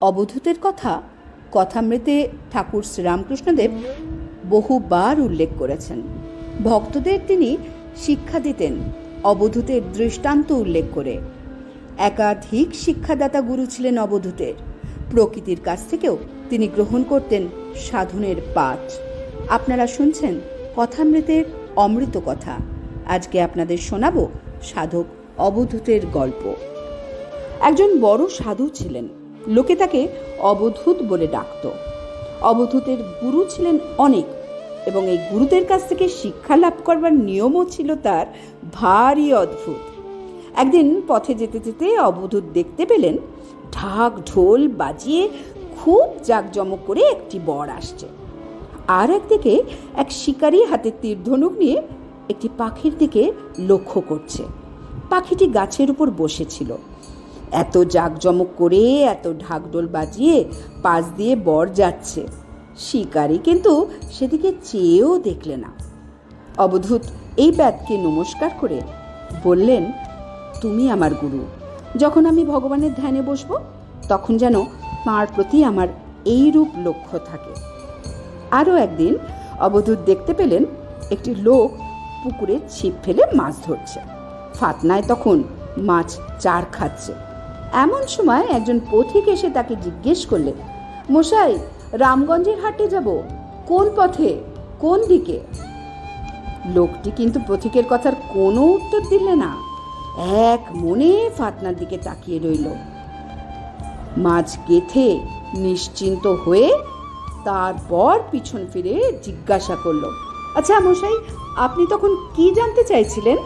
অবধূতের কথা, কথামৃতে ঠাকুর শ্রীরামকৃষ্ণদেব বহুবার উল্লেখ করেছেন। ভক্তদের তিনি শিক্ষা দিতেন, অবধূতের দৃষ্টান্ত উল্লেখ করে। একাধিক শিক্ষাদাতা গুরু ছিলেন অবধূতের। প্রকৃতির কাছ থেকেও তিনি গ্রহণ করতেন সাধনের পাঠ। আপনারা শুনছেন কথামৃতের অমৃত কথা। আজকে আপনাদের শোনাবো সাধক অবধূতের গল্প। একজন বড় সাধু ছিলেন। লোকে তাকে অবধূত বলে ডাকত। অবধূতের গুরু ছিলেন অনেক এবং এই গুরুদের কাছ থেকে শিক্ষা লাভ করবার নিয়মও ছিল তার ভারী অদ্ভুত। একদিন পথে যেতে যেতে অবধূত দেখতে পেলেন, ঢাক ঢোল বাজিয়ে খুব জাঁকজমক করে একটি বর আসছে। আর একদিকে এক শিকারী হাতে তীর ধনুক নিয়ে একটি পাখির দিকে লক্ষ্য করছে। পাখিটি গাছের উপর বসেছিল। এত জাঁকজমক করে, এত ঢাকডোল বাজিয়ে পাশ দিয়ে বর যাচ্ছে। শিকারি কিন্তু সেদিকে চেয়েও দেখলে না। অবধূত এই ব্যাতকে নমস্কার করে বললেন, তুমি আমার গুরু। যখন আমি ভগবানের ধ্যানে বসবো, তখন যেন তাঁর প্রতি আমার এই রূপ লক্ষ্য থাকে। আরও একদিন অবধূত দেখতে পেলেন একটি লোক পুকুরে ছিপ ফেলে মাছ ধরছে। ফাতনায় তখন মাছ চার খাচ্ছে। এমন সময় একজন পথিক এসে তাকে জিজ্ঞেস করলে, মশাই, রামগঞ্জের হাটে যাব? কোন পথে? কোন দিকে? লোকটি কিন্তু পথিকের কথার কোনো উত্তর দিলে না, এক মনে ফাতনার দিকে তাকিয়ে রইল। মাছ গেথে নিশ্চিন্ত হয়ে তারপর পিছন ফিরে জিজ্ঞাসা করল আচ্ছা মশাই, আপনি তখন কি জানতে চাইছিলেন?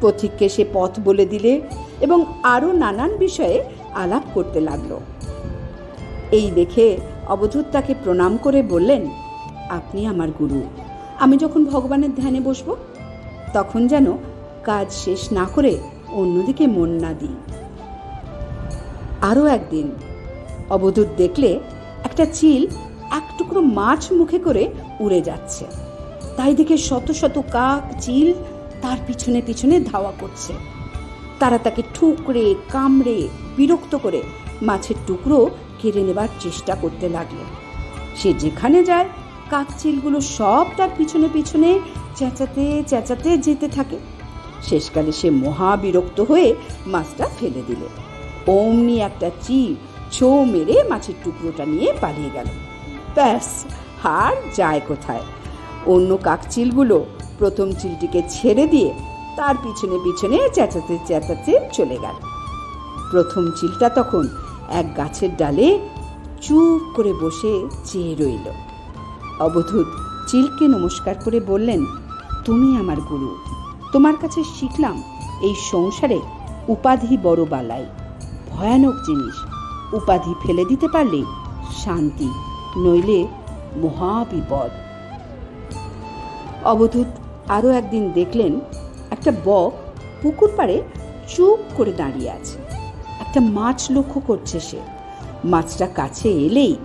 পথিককে সে পথ বলে দিলে এবং আরও নানান বিষয়ে আলাপ করতে লাগল। এই দেখে অবধূত তাকে প্রণাম করে বললেন, আপনি আমার গুরু। আমি যখন ভগবানের ধ্যানে বসবো, তখন যেন কাজ শেষ না করে অন্যদিকে মন না দিই। আরও একদিন অবধূত দেখলে একটা চিল এক টুকরো মাছ মুখে করে উড়ে যাচ্ছে। তাই দেখে শত শত কাক, চিল তার পিছনে পিছনে ধাওয়া করছে। তারা তাকে ঠুকরে, কামড়ে, বিরক্ত করে মাছের টুকরো কেড়ে নেবার চেষ্টা করতে লাগল। সে যেখানে যায়, কাকচিলগুলো সব তার পিছনে পিছনে চেঁচাতে চেঁচাতে যেতে থাকে। শেষকালে সে মহা বিরক্ত হয়ে মাছটা ফেলে দিল। অমনি একটা চিল ছো মেরে মাছের টুকরোটা নিয়ে পালিয়ে গেল। ব্যাস হার যায় কোথায়? অন্য কাকচিলগুলো প্রথম চিলটিকে ছেড়ে দিয়ে তার পিছনে পিছনে চেঁচাতে চেঁচাতে চলে গেল। প্রথম চিলটা তখন এক গাছের ডালে চুপ করে বসে চেয়ে রইল। অবধূত চিলকে নমস্কার করে বললেন, তুমি আমার গুরু, তোমার কাছে শিখলাম এই সংসারে উপাধি বড় বালাই, ভয়ানক জিনিস। উপাধি ফেলে দিতে পারলে শান্তি, নইলে মহাবিপদ। অবধূত আরও একদিন দেখলেন একটা বক পুকুর পাড়ে চুপ করে দাঁড়িয়ে আছে। একটা মাছ লক্ষ্য করছে সে। মাছটা কাছে এলেই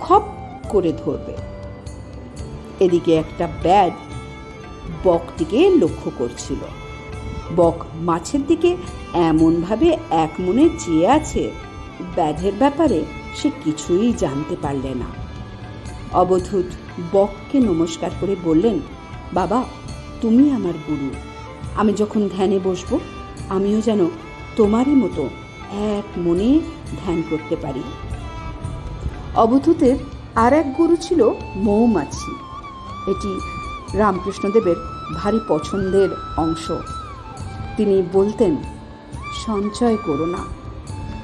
খপ করে ধরবে। এদিকে একটা ব্যাগ বকটিকে লক্ষ্য করছিল। বক মাছের দিকে এমনভাবে এক মনে চেয়ে আছে ব্যাধের ব্যাপারে সে কিছুই জানতে পারলে না। অবধূত বককে নমস্কার করে বললেন, বাবা, তুমি আমার গুরু। আমি যখন ধ্যানে বসবো, আমিও যেন তোমারই মতো এক মনে ধ্যান করতে পারি। অবধূতের আর এক গুরু ছিল মৌমাছি। এটি রামকৃষ্ণদেবের ভারী পছন্দের অংশ। তিনি বলতেন, সঞ্চয় করো না।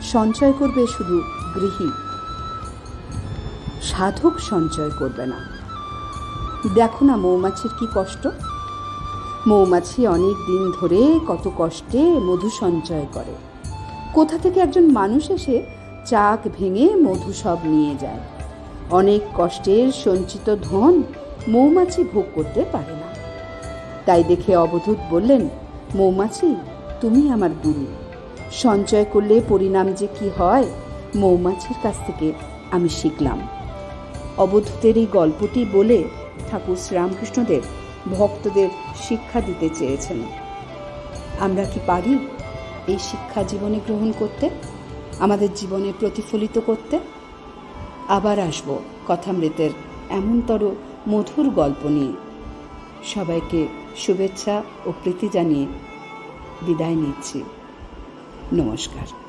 সঞ্চয় করবে শুধু গৃহী। সাধক সঞ্চয় করবে না। দেখো না মৌমাছির কি কষ্ট। মৌমাছি অনেক দিন ধরে কত কষ্টে মধু সঞ্চয় করে। কোথা থেকে একজন মানুষ এসে চাক ভেঙে মধু সব নিয়ে যায়? অনেক কষ্টের সঞ্চিত ধন মৌমাছি ভোগ করতে পারে না। তাই দেখে অবধূত বললেন, মৌমাছি, তুমি আমার গুরু। সঞ্চয় করলে পরিণাম যে কি হয়, মৌমাছির কাছ থেকে আমি শিখলাম। অবধূতের এই গল্পটি বলে ঠাকুর শ্রীরামকৃষ্ণদেব ভক্তদের শিক্ষা দিতে চেয়েছেন। আমরা কি পারি এই শিক্ষা জীবনে গ্রহণ করতে? আমাদের জীবনে প্রতিফলিত করতে? আবার আসব কথামৃতের এমনতর মধুর গল্প নিয়ে। সবাইকে শুভেচ্ছা ও প্রীতি জানিয়ে বিদায় নিচ্ছি। নমস্কার।